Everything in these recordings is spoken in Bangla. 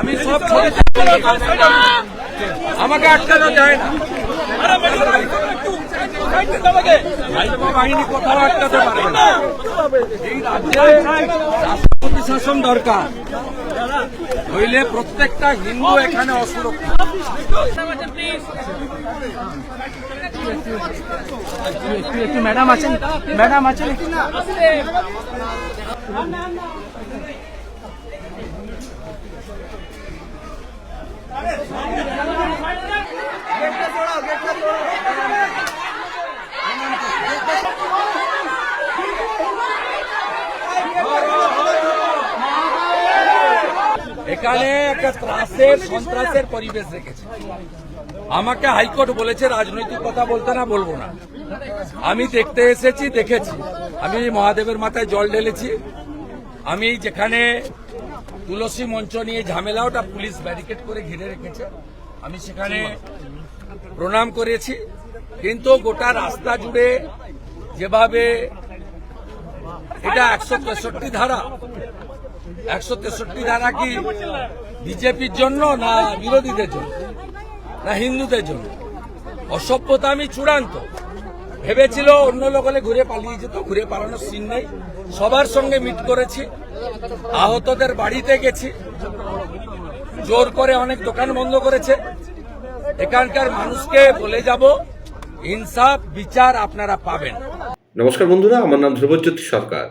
আমি সব আমাকে আটকানো যায় না। বাহিনী কোথাও আটকাতে পারবে না। এই রাজ্যে শাসন দরকার। হইলে প্রত্যেকটা হিন্দু এখানে অসুরক্ষিত। একটু একটু ম্যাডাম আছেন ম্যাডাম আছেন? এখানে একটা ত্রাসের, সন্ত্রাসের পরিবেশ রেখেছে। আমাকে হাইকোর্ট বলেছে, রাজনৈতিক কথা বলতে না, বলব না। আমি দেখতে এসেছি, দেখেছি। আমি মহাদেবের মাথায় জল ঢেলেছি। আমি যেখানে তুলসী মঞ্চ নিয়ে ঝামেলা ওটা পুলিশ ব্যারিকেড করে ঘিরে রেখেছে। আমি সেখানে প্রণাম করেছি। কিন্তু গোটা রাস্তা জুড়ে যেভাবে এটা একশো তেষট্টি ধারা একশো তেষট্টি ধারা কি বিজেপির জন্য না বিরোধীদের জন্য না হিন্দুদের জন্য? অসভ্যতা আমি চূড়ান্ত। ভেবেছিল অন্য লোক হলে ঘুরে পালিয়ে যেত ঘুরে পালানোর সিন নেই। সবার সঙ্গে মিট করেছি। আহতদের বাড়িতে গেছি। জোর করে অনেক দোকান বন্ধ করেছে। এখানকার মানুষকে বলে যাব, ইনসাফ, বিচার আপনারা পাবেন। নমস্কার বন্ধুরা, আমার নাম ধ্রুবজ্যোতি সরকার।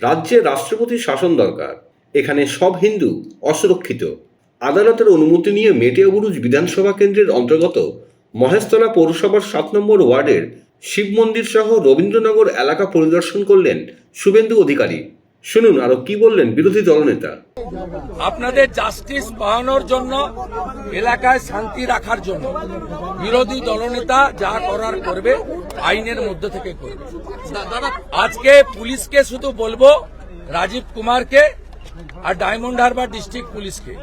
রাজ্যে রাষ্ট্রপতি শাসন দরকার। এখানে সব হিন্দু অসুরক্ষিত। আদালতের অনুমতি নিয়ে মেটিয়াবুরুজ বিধানসভা কেন্দ্রের অন্তর্গত মহেশতলা পৌরসভার সাত নম্বর ওয়ার্ডের শিব মন্দির সহ রবীন্দ্রনগর এলাকা পরিদর্শন করলেন শুভেন্দু অধিকারী। শুনুন, আরও কি বললেন বিরোধী দলনেতা? আপনাদের জাস্টিস পাওয়ানোর জন্য, এলাকায় শান্তি রাখার জন্য বিরোধী দলনেতা যা করার করবে, আইনের মধ্যে থেকে করবে। আজকে পুলিশকে শুধু বলব, রাজীব কুমারকে আর ডায়মন্ড হারবার ডিস্ট্রিক্ট পুলিশকে।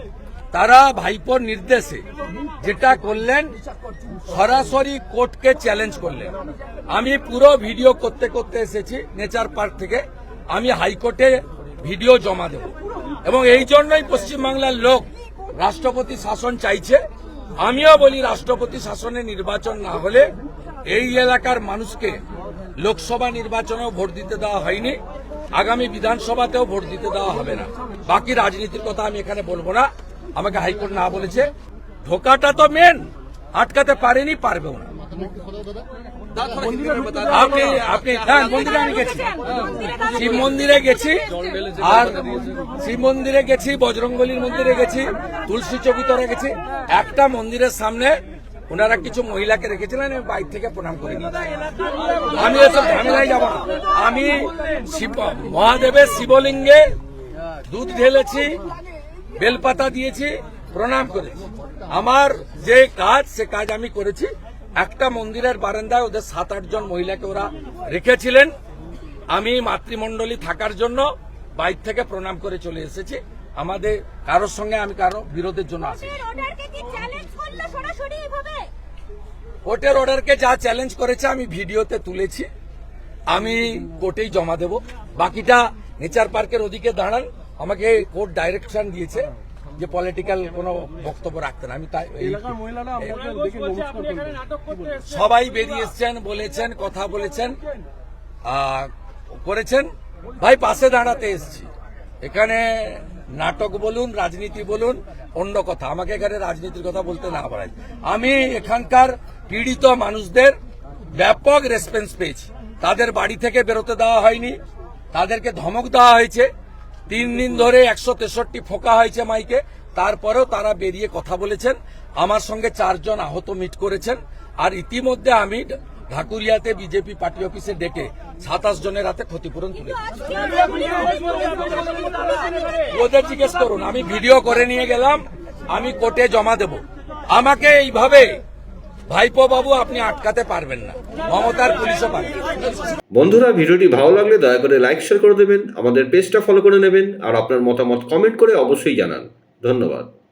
তারা ভাইপোর নির্দেশে যেটা করলেন, সরাসরি কোর্টকে চ্যালেঞ্জ করলেন। আমি পুরো ভিডিও করতে করতে এসেছি নেচার পার্ক থেকে। আমি হাইকোর্টে ভিডিও জমা দেব। এবং এই জন্যই পশ্চিমবাংলার লোক রাষ্ট্রপতি শাসন চাইছে। আমিও বলি রাষ্ট্রপতি শাসনে নির্বাচন না হলে এই এলাকার মানুষকে লোকসভা নির্বাচনেও ভোট দিতে দেওয়া হয়নি। আগামী বিধানসভাতেও ভোট দিতে দেওয়া হবে না। বাকি রাজনীতির কথা আমি এখানে বলব না। আমাকে হাইকোর্ট না বলেছে। ঢোকাটা তো মেন আটকাতে পারেনি, পারবেও না। আপনি আপনি হ্যাঁ মন্দিরে আমি গেছি। শিব মন্দিরে গেছি। আর শিব মন্দিরে গেছি বজরঙ্গলির মন্দিরে গেছি তুলসী চৌকিতরে গেছি। একটা মন্দিরের সামনে ওনারা কিছু মহিলাকে রেখেছিলেন আমি বাইক থেকে প্রণাম করে। আমি এসব ঝামেলায় যাব না। আমি শিব মহাদেবের শিবলিঙ্গে দুধ ঢেলেছি বেলপাতা দিয়েছি প্রণাম করেছি। আমার যে কাজ সে কাজ আমি করেছি। একটা মন্দিরের বারান্দায় ওদের সাত আট জন মহিলাকে ওরা রেখেছিলেন। আমি মাতৃমণ্ডলী থাকার জন্য বাইক থেকে প্রণাম করে চলে এসেছি। আমাদের কারোর সঙ্গে আমি কারও বিরোধের জন্য আসি কোর্টের অর্ডারকে যা চ্যালেঞ্জ করেছে আমি ভিডিওতে তুলেছি। আমি কোর্টেই জমা দেব। বাকিটা নেচার পার্কের ওদিকে দাঁড়ান। আমাকে কোর্ট ডাইরেকশন দিয়েছে। যে পলিটিক্যাল কোনো বক্তব্য রাখতে না। আমি তাই সবাই বেরিয়ে এসছেন বলেছেন কথা বলেছেন। করেছেন। ভাই পাশে দাঁড়াতে এসছি। এখানে নাটক বলুন রাজনীতি বলুন অন্য কথা। আমাকে এখানে রাজনীতির কথা বলতে না পারাই আমি এখানকার পীড়িত মানুষদের ব্যাপক রেসপন্স পেয়েছি। তাদের বাড়ি থেকে বেরোতে দেওয়া হয়নি। তাদেরকে ধমক দেওয়া হয়েছে। তিন দিন ধরে একশো তেষট্টি ফোকা হয়েছে মাইকে। তারপরেও তারা বেরিয়ে কথা বলেছেন। আমার সঙ্গে চারজন আহত মিট করেছেন। আর ইতিমধ্যে আমি ঢাকুরিয়াতে বিজেপি পার্টি অফিসে ডেকে সাতাশ জনের হাতে ক্ষতিপূরণ তুলে। ওদের জিজ্ঞেস করুন, আমি ভিডিও করে নিয়ে গেলাম, আমি কোর্টে জমা দেব। আমাকে এইভাবে ভাইপো বাবু আপনি আটকাতে পারবেন না। মমতার পুলিশও পারবে বন্ধুরা, ভিডিওটি ভালো লাগলে দয়া করে লাইক শেয়ার করে দেবেন। আমাদের পেজটা ফলো করে নেবেন। আর আপনার মতামত কমেন্ট করে অবশ্যই জানান। ধন্যবাদ।